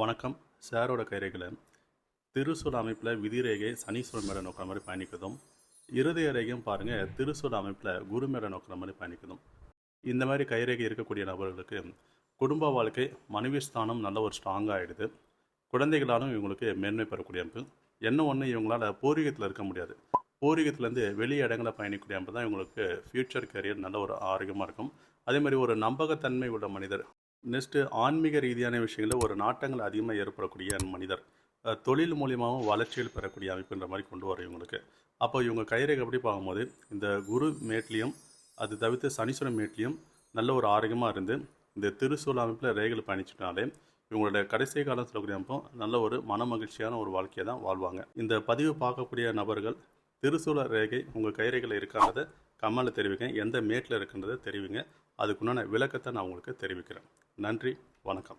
வணக்கம். சாரோட கைரேகையில் திருசூல் அமைப்பில் விதிரேகை சனீஸ்வரன் மேலே நோக்கிற மாதிரி பயணிக்கிறதும் இருதய ரேகையும் பாருங்கள் திருசூல் அமைப்பில் குரு மேலே நோக்கிற மாதிரி பயணிக்கதும் இந்த மாதிரி கைரேகை இருக்கக்கூடிய நபர்களுக்கு குடும்ப வாழ்க்கை மனைவி ஸ்தானம் நல்ல ஒரு ஸ்ட்ராங்காகிடுது குழந்தைகளாலும் இவங்களுக்கு மேன்மை பெறக்கூடிய அமைப்பு. என்ன ஒன்று இவங்களால் பூர்வீகத்தில் இருக்க முடியாது. பூர்வீகத்துலேருந்து வெளி இடங்களை பயணிக்கக்கூடிய அமைப்பு தான் இவங்களுக்கு ஃப்யூச்சர் கரியர் நல்ல ஒரு ஆரோக்கியமாக இருக்கும். அதே மாதிரி ஒரு நம்பகத்தன்மை உள்ள மனிதர் நெக்ஸ்ட்டு ஆன்மீக ரீதியான விஷயங்களில் ஒரு நாட்டங்கள் அதிகமாக ஏற்படக்கூடிய மனிதர் தொழில் மூலியமாகவும் வளர்ச்சியில் பெறக்கூடிய அமைப்புன்ற மாதிரி கொண்டு வர இவங்களுக்கு. அப்போ இவங்க கைரேகை எப்படி பார்க்கும்போது இந்த குரு மேட்லேயும் அது தவிர்த்து சனீஸ்வரன் மேட்லேயும் நல்ல ஒரு ஆரோக்கியமாக இருந்து இந்த திருசூல் அமைப்பில் ரேகைகள் பயணிச்சிட்டாலே இவங்களோட கடைசி காலம் சொல்லக்கூடிய அமைப்பும் நல்ல ஒரு மன மகிழ்ச்சியான ஒரு வாழ்க்கையை தான் வாழ்வாங்க. இந்த பதிவு பார்க்கக்கூடிய நபர்கள் திருசூல ரேகை உங்கள் கைரேகையில் இருக்கான்றதை கமெண்டில் தெரிவிங்க எந்த மேட்டில் இருக்குன்றதை தெரிவிங்க. அதுக்குண்டான விளக்கத்தை நான் உங்களுக்கு தெரிவிக்கிறேன். நன்றி. வணக்கம்.